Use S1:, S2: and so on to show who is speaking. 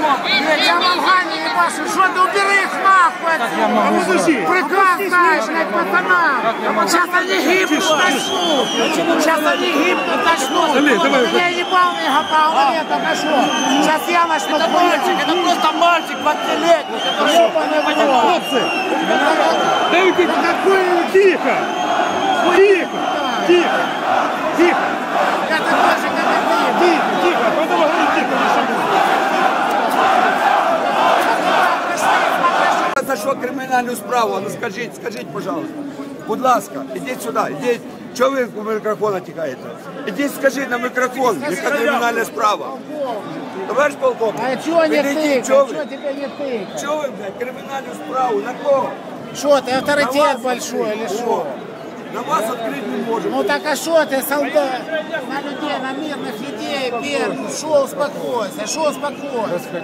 S1: Я в Афгане ебашу, что ты убери их нахуй отсюда. Приказ знаешь, блядь, пацанам. Сейчас они гибнут, начнут. Сейчас они гибнут, начнут. Меня ебал не гопал, нет, это что? Сейчас я начну
S2: Это мальчик, это просто мальчик 20-летний. Это?
S1: Ебаный в рот.
S3: Хлопці, дайте тихо, тихо, тихо, тихо,
S1: Это тоже как ты.
S3: тихо, тихо, потом говорить тихо
S4: За що кримінальну справу? Ну скажіть, скажіть, пожалуйста. Будь ласка, ідіть сюди, ідіть. Чого ви у мікрофона тікаєте? Ідіть скажіть на мікрофон, яка кримінальна справа. Товариш полковник,
S1: А чего не
S4: підійдіть,
S1: тыкать?
S4: чого
S1: Чего
S4: ви?
S1: тебе не тыкать?
S4: Чого ви, блядь, кримінальну справу? На кого?
S1: Что ты,
S4: На
S1: авторитет
S4: вас
S1: большой или
S4: відкрити.
S1: что?
S4: На вас відкрити не можемо.
S1: Ну так а что ты, солдат, на людей, на мирных людей, первый, шо успокойся, шо успокойся.